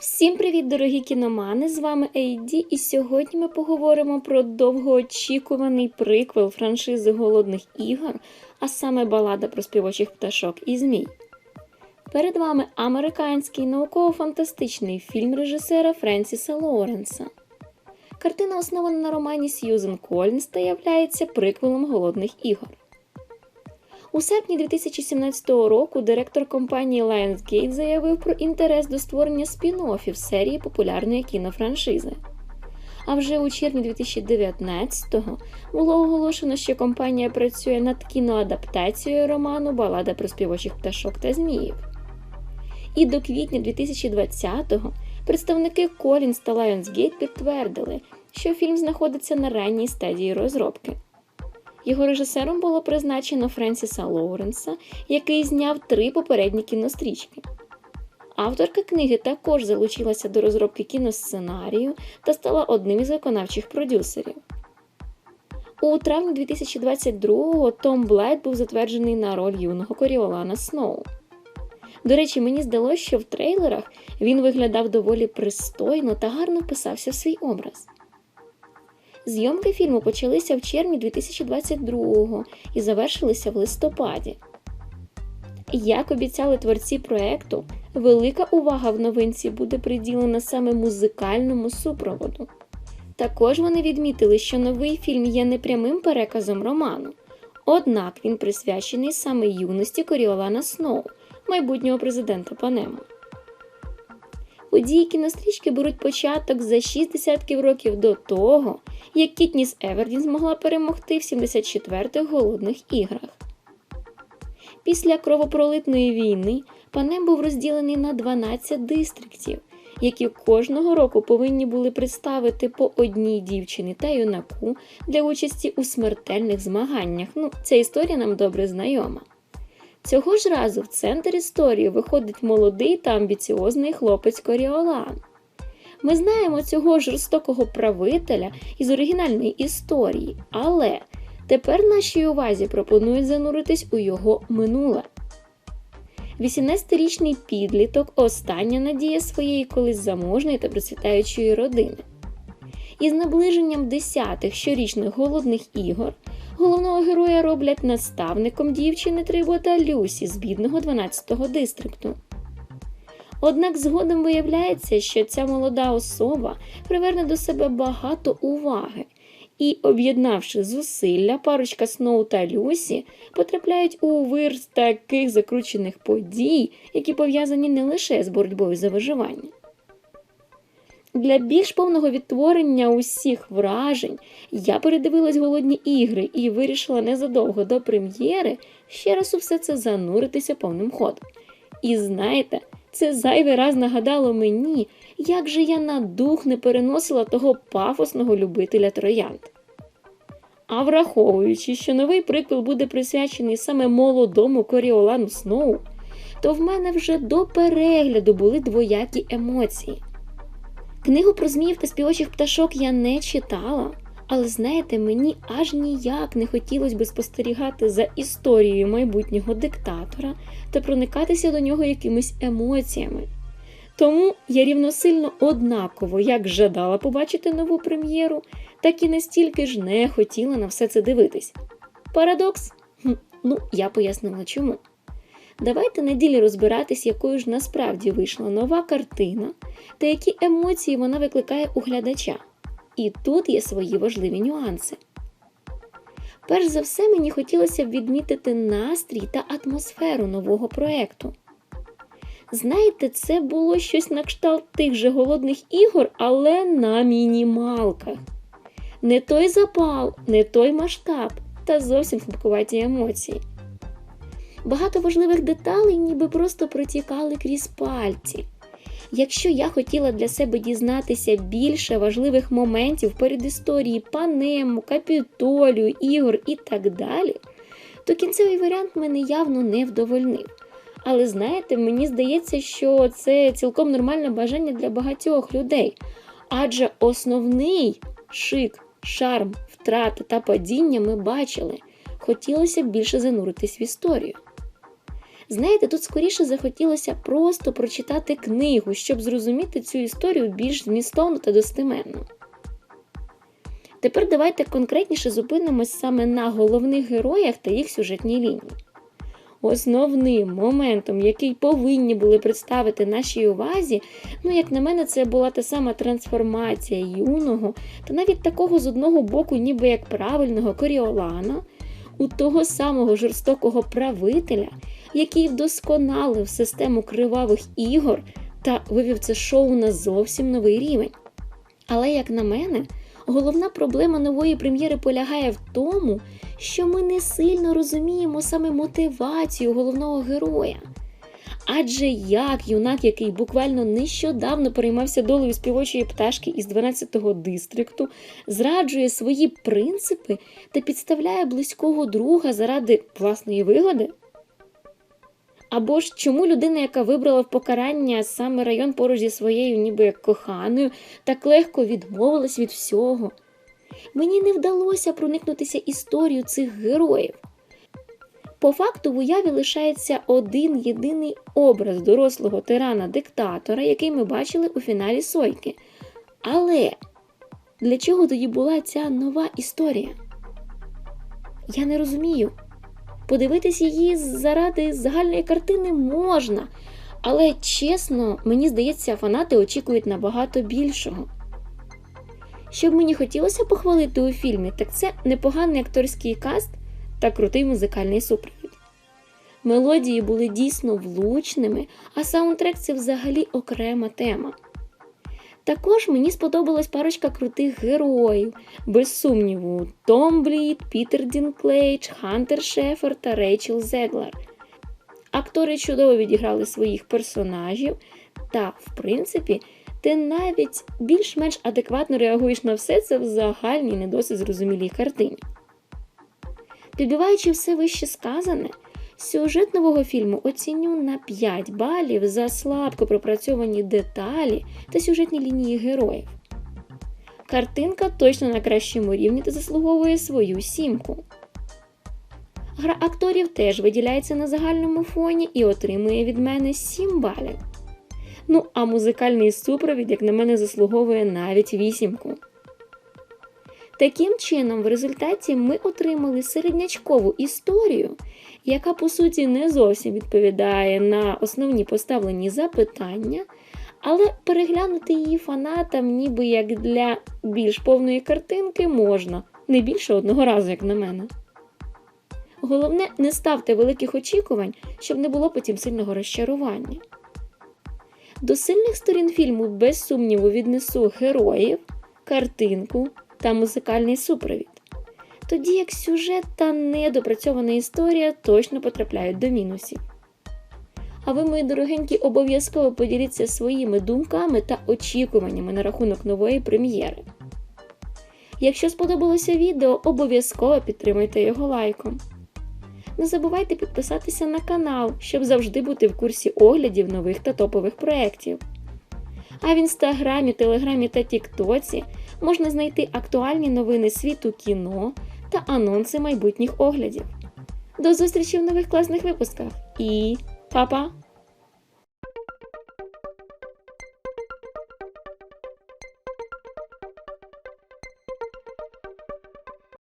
Всім привіт, дорогі кіномани! З вами Ейді, і сьогодні ми поговоримо про довгоочікуваний приквел франшизи Голодних ігор, а саме балада про співочих пташок і змій. Перед вами американський науково-фантастичний фільм режисера Френсіса Лоуренса. Картина основана на романі Сьюзен Колінс та являється приквелом Голодних ігор. У серпні 2017 року директор компанії Lionsgate заявив про інтерес до створення спін-оффів серії популярної кінофраншизи. А вже у червні 2019-го було оголошено, що компанія працює над кіноадаптацією роману Балада про співочих пташок та зміїв. І до квітня 2020-го представники Collins та Lionsgate підтвердили, що фільм знаходиться на ранній стадії розробки. Його режисером було призначено Френсіса Лоуренса, який зняв три попередні кінострічки. Авторка книги також залучилася до розробки кіносценарію та стала одним із виконавчих продюсерів. У травні 2022-го Том Блайт був затверджений на роль юного Коріолана Сноу. До речі, мені здалося, що в трейлерах він виглядав доволі пристойно та гарно вписався в свій образ. Зйомки фільму почалися в червні 2022 і завершилися в листопаді. Як обіцяли творці проекту, велика увага в новинці буде приділена саме музикальному супроводу. Також вони відмітили, що новий фільм є непрямим переказом роману, однак він присвячений саме юності Коріолана Сноу, майбутнього президента Панему. Події кінострічки беруть початок за 6 десятків років до того, як Кітніс Евердін змогла перемогти в 74-х голодних іграх. Після кровопролитної війни панем був розділений на 12 дистриктів, які кожного року повинні були представити по одній дівчині та юнаку для участі у смертельних змаганнях. Ну, ця історія нам добре знайома. Цього ж разу в центр історії виходить молодий та амбіціозний хлопець Коріолан. Ми знаємо цього жорстокого правителя із оригінальної історії, але тепер нашій увазі пропонують зануритись у його минуле. 18-річний підліток остання надія своєї колись заможної та процвітаючої родини. Із наближенням десятих щорічних голодних ігор головного героя роблять наставником дівчини Трибота Люсі з бідного 12-го дистрикту. Однак згодом виявляється, що ця молода особа приверне до себе багато уваги, і, об'єднавши зусилля, парочка Сноу та Люсі потрапляють у вир таких закручених подій, які пов'язані не лише з боротьбою за виживання. Для більш повного відтворення усіх вражень я передивилась голодні ігри і вирішила незадовго до прем'єри ще раз у все це зануритися повним ходом. І знаєте, це зайвий раз нагадало мені, як же я на дух не переносила того пафосного любителя троянд. А враховуючи, що новий приквел буде присвячений саме молодому Коріолану Сноу, то в мене вже до перегляду були двоякі емоції. Книгу про зміїв та співочих пташок я не читала, але знаєте, мені аж ніяк не хотілося би спостерігати за історією майбутнього диктатора та проникатися до нього якимись емоціями. Тому я рівносильно однаково як жадала побачити нову прем'єру, так і настільки ж не хотіла на все це дивитись. Парадокс? Ну, я пояснила чому. Давайте неділі розбиратись, якою ж насправді вийшла нова картина та які емоції вона викликає у глядача. І тут є свої важливі нюанси. Перш за все, мені хотілося б відмітити настрій та атмосферу нового проєкту. Знаєте, це було щось на кшталт тих же голодних ігор, але на мінімалках. Не той запал, не той масштаб та зовсім слабкуваті емоції. Багато важливих деталей ніби просто протікали крізь пальці. Якщо я хотіла для себе дізнатися більше важливих моментів перед історії Панему, Капітолію, ігор і так далі, то кінцевий варіант мене явно не вдовольнив. Але знаєте, мені здається, що це цілком нормальне бажання для багатьох людей. Адже основний шик, шарм, втрати та падіння ми бачили, хотілося б більше зануритись в історію. Знаєте, тут скоріше захотілося просто прочитати книгу, щоб зрозуміти цю історію більш змістовно та достеменно. Тепер давайте конкретніше зупинимось саме на головних героях та їх сюжетній лінії. Основним моментом, який повинні були представити нашій увазі, ну, як на мене, це була та сама трансформація юного, та навіть такого з одного боку, ніби як правильного Коріолана, у того самого жорстокого правителя, який вдосконалив систему кривавих ігор та вивів це шоу на зовсім новий рівень. Але, як на мене, головна проблема нової прем'єри полягає в тому, що ми не сильно розуміємо саме мотивацію головного героя. Адже як юнак, який буквально нещодавно переймався долею співочої пташки із 12-го дистрикту, зраджує свої принципи та підставляє близького друга заради власної вигоди? Або ж чому людина, яка вибрала в покарання саме район поруч зі своєю, ніби як коханою, так легко відмовилась від всього? Мені не вдалося проникнутися історією цих героїв. По факту в уяві лишається один єдиний образ дорослого тирана-диктатора, який ми бачили у фіналі Сойки. Але для чого тоді була ця нова історія? Я не розумію. Подивитись її заради загальної картини можна, але чесно, мені здається, фанати очікують набагато більшого. Що б мені хотілося похвалити у фільмі, так це непоганий акторський каст та крутий музикальний супровід. Мелодії були дійсно влучними, а саундтрек це взагалі окрема тема. Також мені сподобалась парочка крутих героїв, без сумніву, Том Блід, Пітер Дінклейдж, Хантер Шефер та Рейчел Зеглар. Актори чудово відіграли своїх персонажів, та, в принципі, ти навіть більш-менш адекватно реагуєш на все це в загальній не досить зрозумілій картині. Підбиваючи все вище сказане, сюжет нового фільму оціню на 5 балів за слабко пропрацьовані деталі та сюжетні лінії героїв. Картинка точно на кращому рівні та заслуговує свою сімку. Гра акторів теж виділяється на загальному фоні і отримує від мене 7 балів. Ну, а музикальний супровід, як на мене, заслуговує навіть вісімку. Таким чином, в результаті ми отримали середнячкову історію, яка по суті не зовсім відповідає на основні поставлені запитання, але переглянути її фанатам, ніби як для більш повної картинки, можна не більше одного разу, як на мене. Головне, не ставте великих очікувань, щоб не було потім сильного розчарування. До сильних сторін фільму, без сумніву, віднесу героїв, картинку та музикальний супровід. Тоді як сюжет та недопрацьована історія точно потрапляють до мінусів. А ви, мої дорогенькі, обов'язково поділіться своїми думками та очікуваннями на рахунок нової прем'єри. Якщо сподобалося відео, обов'язково підтримайте його лайком. Не забувайте підписатися на канал, щоб завжди бути в курсі оглядів нових та топових проєктів. А в інстаграмі, телеграмі та тіктоці можна знайти актуальні новини світу кіно та анонси майбутніх оглядів. До зустрічі в нових класних випусках і па-па!